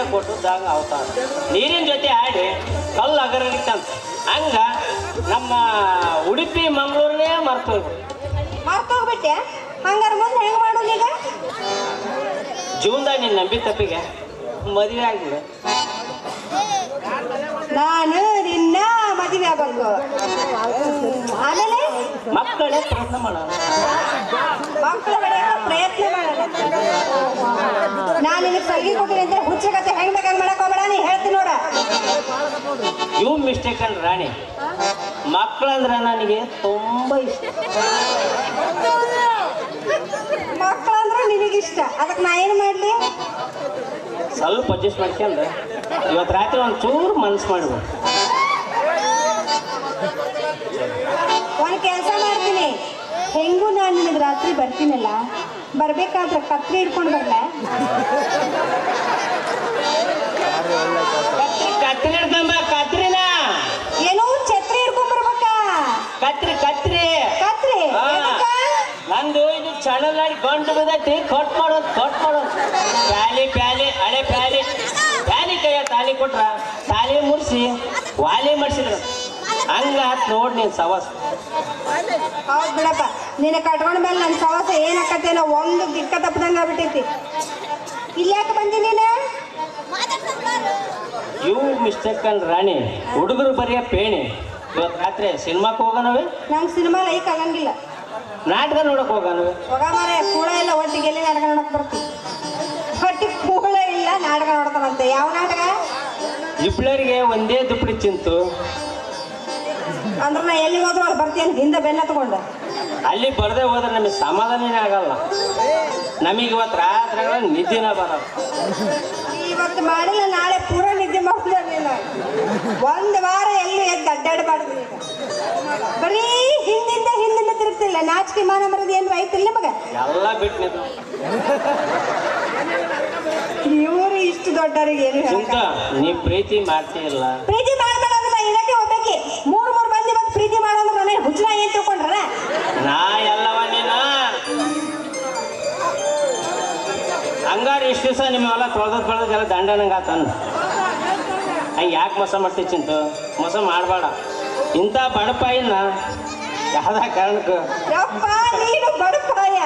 ಕೊಟ್ಟು ಕೊಟ್ಟದ್ದಾಗ ಅವತಾರ ನೀರಿನ ಜೊತೆ ಆಡಿ ಕಲ್ಲು ಅಗರಗಿತ್ತಂತ ಹಂಗ ನಮ್ಮ ಉಡುಪಿ ಮಂಗಳೂರನ್ನೇ ಮರ್ತು ಮರ್ತೋಗ್ಬಿಟ್ಟೆ ಹಂಗಾರ ಮುಂದೆ ಹೆಂಗ್ ಮಾಡೋದು ಈಗ? ಜೀವನದಾಗ ನೀನು ನಂಬಿ ತಪ್ಪಿಗೆ ಮದುವೆ ಆಗ್ಬಿಡು. ನಾನು ಮದುವೆ ಆಗಬೇಕು. ಆಮೇಲೆ ಮಕ್ಕಳು ಪ್ರಯತ್ನ ಮಾಡೋಣ. ಮಕ್ಕಳ ಬೆಳೆಯೋ ಪ್ರಯತ್ನ ಮಾಡೋಣ. ನಾನು ನಿನಗೆ ಸಲ್ಗಿ ಕೊಟ್ಟಿನಿ ಅಂದ್ರೆ ಹುಚ್ಚಕತೆ ಹೆಂಗ್ ಬೇಕಾಗ್ ಮಾಡಕ್ ಹೋಗ್ಬೇಡ ನೀ ಹೇಳ್ತೀನಿ ನೋಡ. ಇವು ಮಿಸ್ಟೇಕ್ ಅಂದ್ರೆ ರಾಣಿ. ಮಕ್ಕಳಂದ್ರೆ ನನಗೆ ತುಂಬಾ ಇಷ್ಟ. ಮಕ್ಕಳಂದ್ರೆ ನಿನಗಿಷ್ಟ. ಅದಕ್ಕೆ ನಾ ಏನು ಮಾಡಲಿ? ಸ್ವಲ್ಪ ಅಡ್ಜಸ್ಟ್ ಮಾಡ್ಕೊಂಡು ಇವತ್ತು ರಾತ್ರಿ ಒಂದು ಚೂರು ಮನ್ಸು ಮಾಡ್ಬೋದು ಒಂದ್ ಕೆಲಸ ಮಾಡ್ತೀನಿ. ಹೆಂಗೂ ನಾನು ನಿಮಗೆ ರಾತ್ರಿ ಬರ್ತೀನಲ್ಲ ಬರ್ಬೇಕಾದ್ರೆ ಕತ್ರಿ ಇಟ್ಕೊಂಡು ಬರ್ಲ. ಕತ್ರಿ ಕತ್ರಿ ಹಿಡ್ಕೊಂಬ ಕತ್ರಿನ. ಏನೋ ಛತ್ರಿ ಹಿಡ್ಕೊಂಡ್ ಬರ್ಬೇಕಾ. ಕತ್ರಿ ಕತ್ರಿ. ಕತ್ರಿ? ನಂದು ಇದು ಚಾನಲ್ನಾಗ ಗಂಟು ಬಿದ್ದೈತಿ ಕಟ್ ಮಾಡೋದು ಕಟ್ ಮಾಡೋದು. ಪ್ಯಾಲಿ ಪ್ಯಾಲಿ ಹಳೆ ಪ್ಯಾಲಿ. ಪ್ಯಾಲಿ ಕೈಯ ತಾಲಿ ಕೊಟ್ರ ತಾಲಿ ಮುರ್ಸಿ ವಾಲಿ ಮಾಡಿಸಿದ್ರು. ಹಂಗ ನೋಡ್ ನೀನ್ ಸವಾಸ. ಹೌದ್ ಬಿಡಪ್ಪ. ನಿನ್ನ ಕಟ್ಕೊಂಡ ಮೇಲೆ ನನ್ನ ಸವಾಸ ಏನಾಕತ್ತೇನೋ ಒಂದು ದಿಕ್ಕ ತಪ್ಪದಂಗ ಆಗ್ಬಿಟ್ಟೈತಿ. ಇಲ್ಲಿ ಯಾಕೆ ಬಂದಿ ನೀನ? ಇವು ಮಿಸ್ಟೇಕ್ ಅಲ್ ರಾಣಿ. ಹುಡುಗರು ಬರೆಯ ಪೇಣಿ. ಇವತ್ತು ರಾತ್ರಿ ಸಿನಿಮಾಕ್ ಹೋಗೋಣವೇ ನಂಗೆ ಸಿನಿಮಾ ಲೈಕ್ ಆಗಂಗಿಲ್ಲ. ನಾಟಕ ನೋಡಕ್ ಹೋಗೋಣವೇ ಹೋಗ ಮಾರೆ ಕೂಳ ಇಲ್ಲ ಒಟ್ಟಿಗೆ ಎಲ್ಲಿ ನಾಟಕ ನೋಡಕ್ ಬರ್ತೀವಿ ಹೊಟ್ಟಿ ಕೂಳ ಇಲ್ಲ ನಾಟಕ ನೋಡ್ತಾನಂತೆ. ಯಾವ ನಾಟಕ? ಇಬ್ಳರಿಗೆ ಒಂದೇ ದುಪ್ಪಡಿ ಚಿಂತು. ಅಂದ್ರೆ ನಾ ಎಲ್ಲಿ ಹೋದ್ರು ಅಲ್ಲಿ ಬರ್ತೀನಿ ಹಿಂದೆ ಬೆನ್ನ ತಗೊಂಡು. ಅಲ್ಲಿ ಬರ್ದೆ ಹೋದ್ರೆ ನಮಗೆ ಸಮಾಧಾನನೇ ಆಗಲ್ಲ. ನಮಗೆ ಇವತ್ತು ರಾತ್ರಿ ನಿದ್ದಿನ ಬರಲ್ಲ. ಇವತ್ತು ಮಾಡಿಲ್ಲ ನಾಳೆ ಪೂರ ನಿದ್ದೆ ಮಾಡ್ಲಿಲ್ಲ ಒಂದು ವಾರ ಎಲ್ಲಿ ಎದ್ದು ಅಡ್ಡಾಡಬಾರ್ದು ಬರೀ ಹಿಂದಿಂದ ಹಿಂದಿಂದ ತಿರುಗ್ತಿಲ್ಲ ನಾಚಿಕೆ ಮಾನ ಮರದ ಏನು ಐತಿಲ್ಲ ಮಗ ಎಲ್ಲ ಬಿಟ್ಟು ನಿಂತು. ಇವರು ಇಷ್ಟು ದೊಡ್ಡವರಿಗೆ ಏನು ನೀ ಪ್ರೀತಿ ಮಾಡ್ತೀಯಲ್ಲ ಪ್ರೀತಿ ಹಂಗಾರೆ ನಿಮ್ಮ ದಿವಸ ನಿಮ್ಮೆಲ್ಲ ತೊಳೆದ್ ಬೆಳೆದ ಎಲ್ಲ ದಂಡ ನಂಗೆ ಆತನ್ ಹಂಗೆ ಯಾಕೆ ಮೋಸ ಮಾಡ್ತಿ ಚಿಂತು ಮೋಸ ಮಾಡಬೇಡ. ಇಂಥ ಬಡಪಾಯಿನ ಯಾವ್ದ ಕಾರಣಕ್ಕೆ? ಯಪ್ಪ ನೀನು ಬಡಪಾಯ.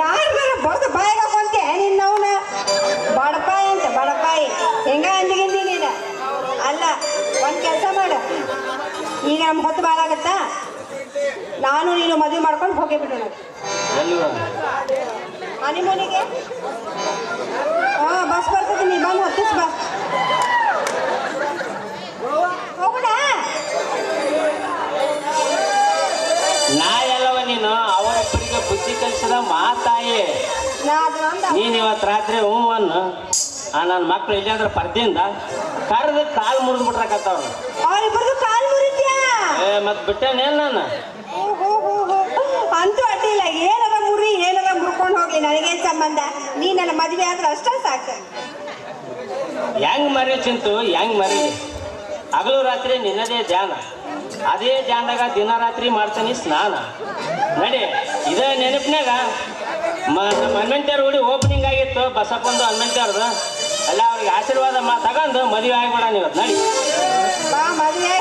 ಯಾರ ಬಡ್ದು ಬಾಯಿಗೆ ಹಾಕೊಂತೆ ನಿನ್ನವನ ಬಡಪಾಯಿ ಅಂತ ಬಡಪಾಯಿ. ಹೆಂಗ ಅಂದಿಗಿಂದಿ ನೀನು? ಅಲ್ಲ ಒಂದು ಕೆಲಸ ಮಾಡು. ಈಗ ನಮ್ಗೆ ಹೊತ್ತು ಭಾಳ ಆಗತ್ತಾ? ನಾನು ನೀನು ಮದುವೆ ಮಾಡ್ಕೊಂಡು ಹೋಗಿ ಬಿಡೋಣ. ಹನಿಮೂನಿಗೆ ಬಸ್ ಬರ್ತದೆ ನೀ ಬಂದು ಹತ್ತಿಸ್ ಬಸ್. ಹೋಗೋಣ. ನಾ ಎಲ್ಲವ ನೀನು ಅವರಪ್ಪರಿಗೆ ಬುದ್ಧಿ ಕಲಿಸಿದ ಮಾತಾಯಿ ನಾ ಅದು ಅಂದ. ನೀನು ಇವತ್ತು ರಾತ್ರಿ ಹೂವನ್ನು ಆ ನನ್ನ ಮಕ್ಳು ಇಲ್ಲಾಂದ್ರೆ ಪರ್ದಿಂದ ಕರೆದು ಕಾಲು ಮುರಿದು ಬಿಟ್ರಕತ್ತವ್ರು. ಅವ್ರಿಬ್ರದ್ದು ಕಾಲು ಮುರಿದ್ಯಾ ಏ ಮತ್ತೆ ಬಿಟ್ಟೇನೇನು ನಾನು ಹೋ, ಹೋ, ಹೋ, ಹೋ. ಅಂತೂ ಅಡ್ಡಿಲ್ಲ ಏನದ ಮುರಿ ಮುರ್ಕೊಂಡು ಹೋಗ್ಲಿ ನನಗೇನ್ ಸಂಬಂಧ? ನೀ ನನ್ನ ಮದುವೆ ಆದ್ರೆ ಅಷ್ಟೇ ಸಾಕು. ಹೆಂಗ್ ಮರಿ ಚಿಂತು ಹೆಂಗ್ ಮರಿ ಹಗಲು ರಾತ್ರಿ ನಿನ್ನದೇ ಧ್ಯಾನ. ಅದೇ ಧ್ಯಾನದಾಗ ದಿನ ರಾತ್ರಿ ಮಾಡ್ತಾನೆ ಸ್ನಾನ. ನಡಿ ಇದೇ ನೆನಪಿನಾಗ ಹನುಮಂತಿಯವ್ರ ಹುಡಿ ಓಪನಿಂಗ್ ಆಗಿತ್ತು ಬಸಪ್ಪಂದು ಹನುಮಂತಿಯವ್ರದ್ದು ಅಲ್ಲ ಅವ್ರಿಗೆ ಆಶೀರ್ವಾದ ಮಾ ತಗೊಂಡು ಮದುವೆ ಆಗ್ಬಿಡೋಣ ಇವತ್ತು ನಡಿ. ಮದುವೆ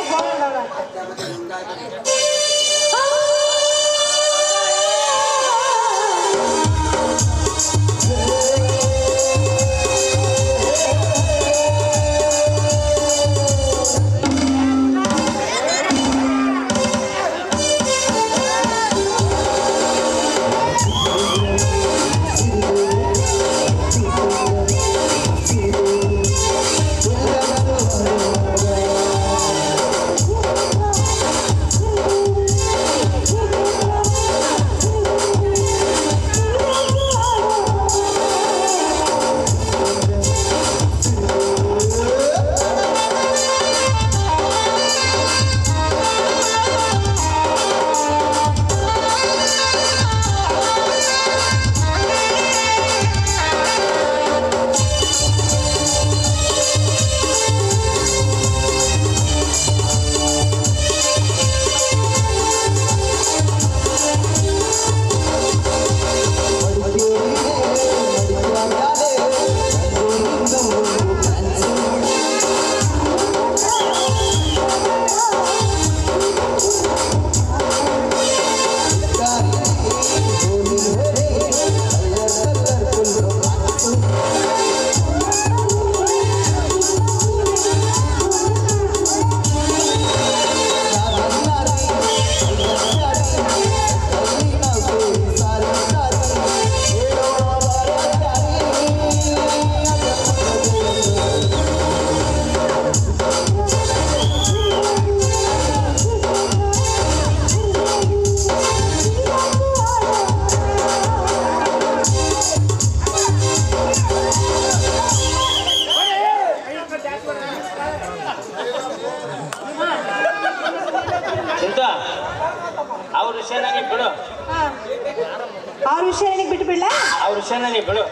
ಬಿಡ್ಲ ಅವ್ರ ವಿಷಯ ನನಗೆ ಬಿಡು.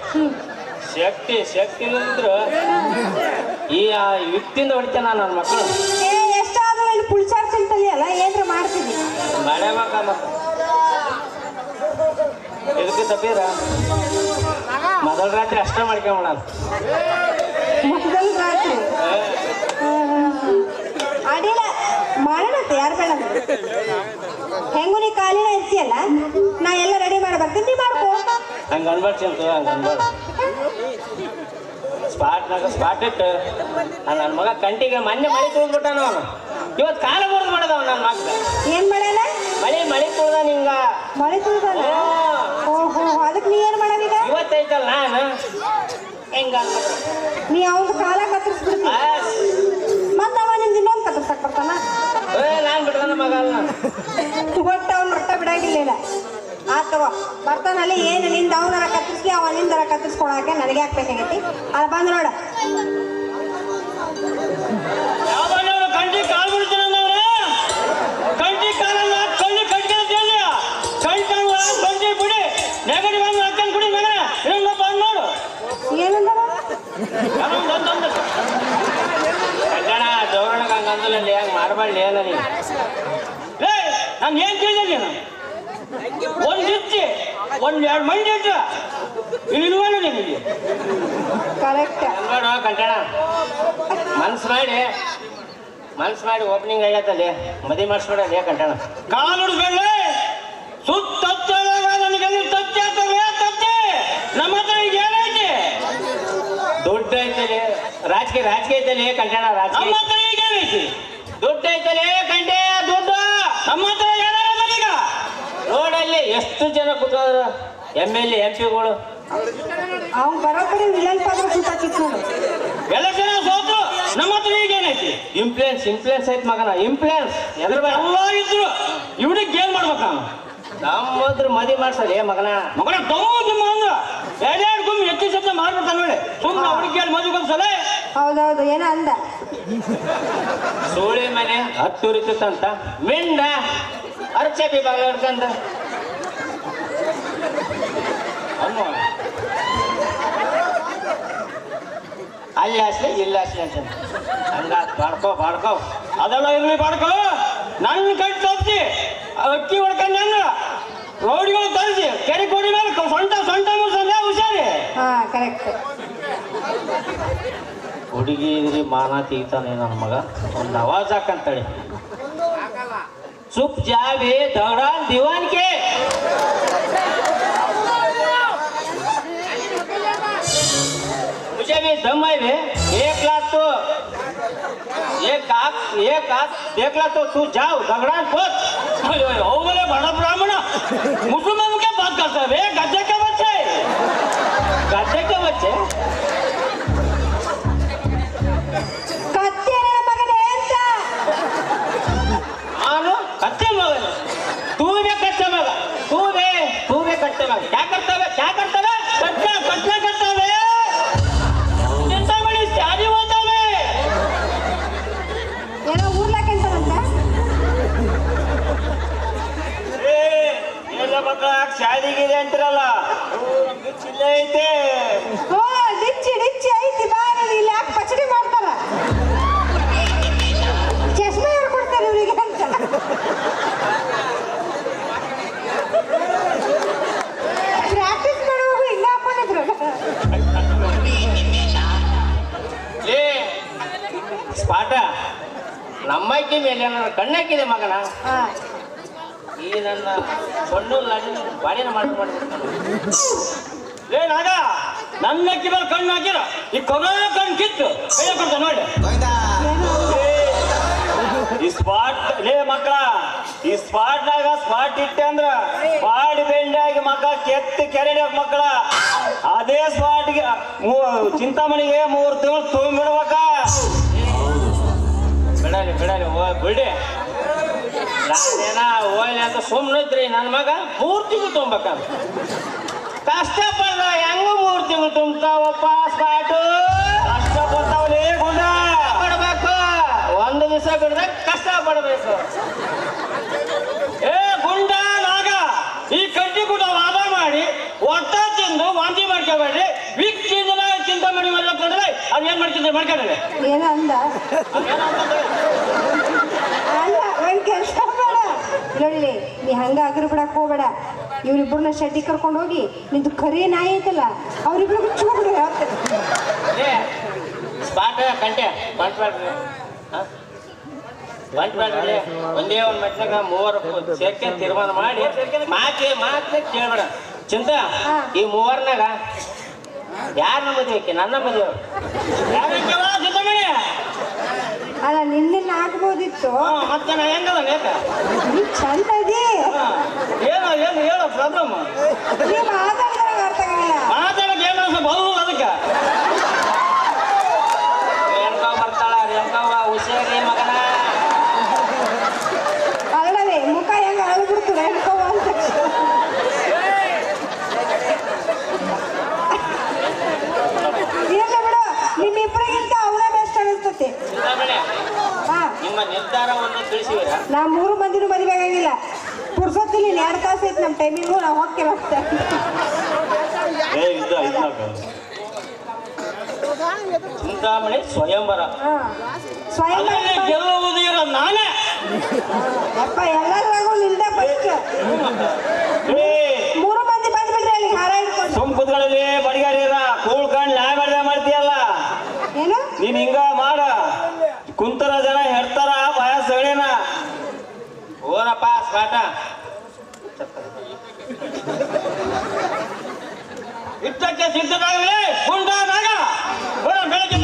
ಶಕ್ತಿ ಶಕ್ತಿ ಇಲ್ಲದಿದ್ರು ಈ ಆ ವ್ಯಕ್ತಿಯಿಂದ ಹೊಡಿತೇನೆ ನನ್ನ ಮಕ್ಕಳು ಏ ಎಷ್ಟಾದ್ರೂ ಇಲ್ಲಿ ಪುಳ್ಸಾರ್ ತಿಂತಲಿ ಅಲ್ಲ ಏನ್ರ ಮಾಡ್ತೀನಿ ಮಾಡಬೇಕ ಮಕ್ಕಳು ಇದಕ್ಕೆ ತಪ್ಪೀರ ಮೊದಲ ರಾತ್ರಿ ಅಷ್ಟ ಮಾಡ್ಕೊಂಬಿಡ ಮೊದಲ ರಾತ್ರಿ? ಅಡಿಲ್ಲ ಮಾಡೋಣ ಯಾರು ಬೇಡ. ಹೆಂಗೂ ನೀ ಕಾಲಿನ ಇರ್ತೀಯಲ್ಲ ನಾ ಎಲ್ಲ ರೆಡಿ ಮಾಡಿ ಬರ್ತೀನಿ ನೀ ಮಾಡ್ಕೋ. ಹಂಗೆ ಅನ್ಬಾರ್ದು ಚಿಂತು ಹಂಗೆ ಅನ್ಬಾರ್ದು ಸ್ಪಾಟ್ನಾಗ ಸ್ಪಾಟ್ ಇಟ್ಟು ನನ್ನ ಮಗ ಕಂಟಿಗೆ ಮೊನ್ನೆ ಮಳೆ ತುಳಿದ್ಬಿಟ್ಟಾನ ಅವನು. ಇವತ್ತು ಕಾಲ ಮುರಿದು ಮಾಡದವ ನನ್ನ ಮಗ. ಏನ್ ಮಾಡ್ಯಾನ ಮಳೆ ಮಳೆ ತುಳ್ದ ನಿಂಗ ಮಳೆ ತುಳ್ದಲ್ಲ ಓಹೋ ಅದಕ್ಕೆ ನೀ ಏನ್ ಮಾಡೀಗ ಇವತ್ತೈತಲ್ಲ ನಾನು. ಹೆಂಗ ನೀ ಅವನ ಕಾಲ ಕತ್ತರಿಸ್ಬಿಡ್ತ. ಮತ್ತವ ನಿಂದ ಇನ್ನೊಂದು ಕತ್ತರ್ಸಕ್ ಬರ್ತಾನ? ನಾನು ಬಿಡದ ಮಗ ಅಲ್ಲ. ಒಟ್ಟು ಅವ್ನ ರೊಟ್ಟ ಬಿಡಂಗಿಲ್ಲ ಆತವ ಬರ್ತಾನಲ್ಲಿ ಏನು ನಿಂದ ಅವನರ ಕತ್ತರಿಸ್ಲಿ ಅವ ನಿಂದರ ಕತ್ತರಿಸ್ಕೊಳಕ್ಕೆ ನನಗೆ ಹಾಕ್ಬೇಕಾಗೈತಿ ಅದು ಬಂದು ನೋಡ. ಯಾವ್ದನ್ನ ಕಂಟಿ ಕಾಲ್ ಬಿಡ್ತಾನೆ ಕಂಟಿ ಕಾಲಲ್ಲ ಕಳ್ಳಿ ಕಟ್ಕೊಂಡು ಕಂಟಿ ಕಂಟಿ ಬಿಡಿ. ನೆಗಡಿ ಬಂದು ಹಾಕೊಂಡು ಕುಡಿ ಮಗನ ಇನ್ನೊಂದು ಬಂದು ನೋಡು. ಏನಂದವ? ಹಂಗ ಅಂದಲಲ್ಲಿ ಹಂಗ ಮಾಡಬಾರ್ಲಿ ಏನ ನೀ ಏ ನಾನು ಏನ್ ಕೇಳಿದೆ ನೀನು? ಒಂದ್ ಇಚ್ಚಿ ಒಂದ್ ಎರಡು ಮಂದಿ ಇಟ್ಟು ಇಲ್ವಲ್ಲ ನಿಮಗೆ ಕರೆಕ್ಟ್ ನೋಡು ಕಂಟಣ ಮನ್ಸ್ ಮಾಡಿ ಮನ್ಸ್ ಮಾಡಿ ಓಪನಿಂಗ್ ಆಗತ್ತಲ್ಲಿ ಮದಿ ಮಾಡಿಸ್ಬಿಡಲಿ ಕಂಟಣ ಕಾಲು ಹಿಡಿದ್ಬೇಡ ಸುತ್ತ ನನಗೆ ತಚ್ಚ ತತ್ತೆ ನಮ್ಮ ಹತ್ರ ಈಗ ಏನೈತಿ? ದುಡ್ಡು ಐತಲೆ ರಾಜಕೀಯ ರಾಜಕೀಯ ಐತಲೆ ಕಂಟಣ ರಾಜಕೀಯ ನಮ್ಮ ಹತ್ರ ಈಗ ಏನೈತಿ ದುಡ್ಡು ಐತಲೆ ಕಂಡೆ ದುಡ್ಡು. ನಮ್ಮ ಹತ್ರ ಈಗ ರೋಡಲ್ಲಿ ಎಷ್ಟು ಜನ ಕೂತವ್ರು ಎಂ ಎಲ್ ಎಂ ಪಿಗಳು. ಅವ್ನು ಬರೋಬ್ಬರಿ ವಿಲನ್ ಪಾತ್ರ ಸುತ್ತಾಕಿತ್ತು ಎಲೆಕ್ಷನ್ ಸೋತು. ನಮ್ಮ ಹತ್ರ ಈಗ ಏನೈತಿ? ಇಂಪ್ಲೂಯೆನ್ಸ್ ಇಂಪ್ಲೂಯೆನ್ಸ್ ಐತ್ ಮಗನ. ಇಂಪ್ಲೂಯೆನ್ಸ್ ಎದ್ರ ಎಲ್ಲ ಇದ್ರು. ಇವನಿಗೆ ಗೇಮ್ ಮಾಡ್ಬೇಕ ಹತ್ರ ಮದಿ ಮಾಡ್ಸಲ್ಲ ಏ ಮಗನ. ಮಗನ ದಮ್ಮ ಅಂದ್ರೆ. ಎರಡೆರಡು ಗುಮ್ಮಿ ಹೆಚ್ಚು ಶಬ್ದ ಮಾಡ್ಬಿಡ್ತಾನೆ ಸುಮ್ಮನೆ ಅವ್ರಿಗೆ ಕೇಳಿ ಮದುವೆ ಒಂದ್ಸಲ ಹೌದೌದು ಏನ ಅಂದ. ಸೋಳಿ ಮನೆ ಹತ್ತು ಉರಿತಂತ ಮಿಂಡ ಅರ್ಚೆ ಹಿಡ್ಕಂದ ಅಮ್ಮ ಅಲ್ಲಿ ಅಷ್ಟೇ ಇಲ್ಲ ಅಷ್ಟೇ ಅಂತ. ಹಂಗ ಬಾಡ್ಕೋ ಬಾಡ್ಕೋ. ಅದೆಲ್ಲ ಇರ್ಲಿ ಬಾಡ್ಕೋ. ನನ್ನ ಕೈ ತೋರಿಸಿ. ಅಕ್ಕಿ ಹೊಡ್ಕೊಂಡು ನನ್ನ ರೋಡಿಗಳು ತರಿಸಿ ಕೆರೆ ಕೊಡಿ ಮೇಲೆ ಸೊಂಟ ಸೊಂಟ ಮುರ್ಸಲ್ಲ ಹುಷಾರಿ. ಹಾ ಕರೆಕ್ಟ್ ಹುಡುಗಿ ಇದ್ರಿ ಮಾನ ತೆಗಿತಾನೆ ನನ್ನ ಮಗ ಒಂದು ಆವಾಜ್ ಹಾಕಂತೇಳಿ चुप जावे दौरान दीवान के मुझे भी दम है बे एक लाख तो एक आख एक आख देख ला तो तू जाओ दगड़ान पहुंच हो बोले बड़ा ब्राह्मण मुसलमान क्या बात करता है बे गज्जे के बच्चे गज्जे के बच्चे ಸ್ಪಾಟ ನಮ್ಮಕ್ಕಿ ಮೇಲೆ ಏನಾದ್ರು ಕಣ್ಣಾಕಿದೆ ಮಗನ. ಈ ನನ್ನ ಸೊಣ್ಣು ಲಾಡಿನ ಬಾಡಿನ ಮಾಡಿ ಮಾಡ್ಬಿಡ್ತಾನೆ ಲೇ ನಾಗ ನನ್ನ ಅಕ್ಕಿ ಮೇಲೆ ಕಣ್ಣು ಹಾಕಿರ. ಈ ಕೊರೋನ ಕಣ್ಣು ಕಿತ್ತು. ಕೈ ಕೊಡ್ತಾನೆ ನೋಡಿ. ಈ ಸ್ಪಾಟ್ ಲೇ ಮಕ್ಕಳ ಈ ಸ್ಪಾಟ್ನಾಗ ಸ್ಪಾಟ್ ಇಟ್ಟೆ ಅಂದ್ರ ಬಾಡಿ ಬೆಂಡಾಗಿ ಮಕ್ಕ ಕೆತ್ತ ಕೆರೆಡ ಮಕ್ಕಳ. ಅದೇ ಸ್ಪಾಟ್ಗೆ ಚಿಂತಾಮಣಿಗೆ ಮೂರು ತಿಂಗಳು ತುಂಬಿಡ್ಬೇಕ. ಬಿಡಲಿ ಓ ಬಿಡಿ. ನಾನೇನ ಹೋಗ್ಲಿ ಅಂತ ಸುಮ್ಮನಿದ್ರಿ ನನ್ನ ಮಗ ಮೂರು ತಿಂಗಳು ತುಂಬೇಕಂತ ಕಷ್ಟಪಡ್ದ ಹೆಂಗ ಮೂರು ತಿಂಗಳು ತುಂಬತಾವಪ್ಪ ಸ್ಪಾಟು ಕಷ್ಟ ಪಡ್ತಾವಲೇ ಗುಂಡ. ಪಡ್ಬೇಕು ಒಂದು ದಿವಸ ಬಿಡ್ದಾಗ ಕಷ್ಟ ಪಡ್ಬೇಕು ಏ ಗುಂಡ ನಾಗ ಈ ಕಡ್ಡಿ ಕೂಡ ವಾದ ಮಾಡಿ ಒಟ್ಟ ಮಾಡ್ಕೋಬೇಡ್ರಿ. ವಿಕ್ಕಿ ಜನ ಮಾಡಿ ಮಾಡ್ಕೊಂಡ್ರೆ ಅದ್ ಏನ್ ಮಾಡ್ತಿದ್ರೆ? ಮಾಡ್ಕೊಂಡ್ರೆ. ಏನ ಅಂದ ಅಲ್ಲ ಒಂದ್ ಕೆಲಸ ಬೇಡ ನೋಡಿಲಿ ನೀ ಹಂಗ ಅಗ್ರ ಬಿಡಕ್ ಹೋಗ್ಬೇಡ. ಇವ್ರಿಬ್ರನ್ನ ಶೆಡ್ಡಿ ಕರ್ಕೊಂಡು ಹೋಗಿ ನಿಂದು ಕರಿ ನಾಯಿ ಐತಲ್ಲ ಅವ್ರಿಬ್ರಿಗೂ ಚೂಬಿಡು ಹೇಳ್ತೇನೆ. ಸ್ಪಾಟ್ ಕಂಟೆ ಬಂಟ್ಬೇಡ್ರಿ ಬಂಟ್ಬೇಡ್ರಿ ಒಂದೇ ಒಂದ್ ಮಟ್ನಾಗ ಮೂವರು ಸೇರ್ಕೆ ತೀರ್ಮಾನ ಮಾಡಿ ಮಾತಿ ಮಾತ್ರ ಕೇಳ್ಬೇಡ. ಚಿಂತ ಈ ಮೂವರ್ನಾಗ ಯಾರ ಮದುವೆ ನನ್ನ ಮದುವೆ. ಅಲ್ಲ ನಿನ್ನ ಆಗ್ಬೋದಿತ್ತು ಹ್ಮ್, ಮತ್ತೆ ನಾ ಹೆಂಗದ ಲೇಕ ಚಂದ ಅದಿ ಏನು ಏನು ಹೇಳು ಪ್ರಾಬ್ಲಮ್? ನೀ ಮಾತಾಡಿದಾಗ ಅರ್ಥ ಆಗಲ್ಲ ಏನೋ ಏನು ಬಹು ಅದಕ್ಕೆ ರೇಣುಕಾವ್ ಬರ್ತಾಳ ರೇಣುಕಾವ ಹುಷಾರಿ ಮಗನ ಅಲ್ಲವೇ ಮುಖ ಹೆಂಗ ಅಳ್ಬಿಡ್ತು ಹೇಳ್ಕೋವ ಅಂತ ಇರ್ಲಿ ಬಿಡು ನಿಮ್ಮಿಬ್ಬರಿಗಿಂತ ಅವನೇ ಬೆಸ್ಟ್ ಅನಿಸ್ತತಿ ಚಿಂತಾಮಣಿ ಹಾ ನಿಮ್ಮ ನಿರ್ಧಾರವನ್ನು ತಿಳಿಸಿವಿರ ನಾ ಮೂರು ಮಂದಿನೂ ಮದುವೆ ಆಗಂಗಿಲ್ಲ ಪುರ್ಸೊತ್ತಿಲ್ಲ ಎರಡು ತಾಸು ಐತಿ ನಮ್ಮ ಟೈಮಿಂಗು ನಾವು ಹೋಗ್ತೇವೆ ಇದ್ದ ಚಿಂತಾಮಣಿ ಸ್ವಯಂವರ. ಹಾ. ಸ್ವಯಂ ಅದರಲ್ಲಿ ಗೆಲ್ಲುವುದು ಇರೋ ನಾನೇ. ಯಪ್ಪ ಎಲ್ಲರಿಗೂ ನಿಲ್ದೆ ಫಸ್ಟ್ ಏ ಮೂರು ಮಂದಿ ಬಂದ್ಬಿಟ್ರೆ ಅಲ್ಲಿ ಹಾರ ಹಿಡ್ಕೊಂಡು. ಕುತ್ಕೊಳ್ಳಿ ಬಡಿಗಾಡಿರ ಕೂಳ್ಕಂಡ್ ನ್ಯಾಯ ಮಾಡಿದ ಮಾಡ್ತೀಯಲ್ಲ? ಏನು? ನೀನ್ ಹಿಂಗ ಮಾಡ. ಕುಂತರ ಜನ ಇತ್ತಕ್ಕೆ ಇಷ್ಟಕ್ಕೆ ಸಿದ್ಧರಾಗಲಿ ಗುಂಡಾದಾಗ ಬೆಳಗ್ಗೆ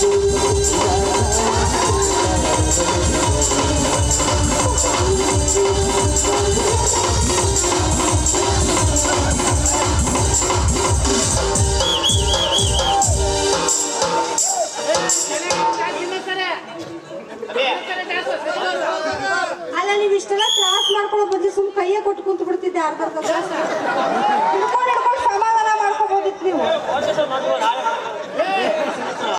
すごい!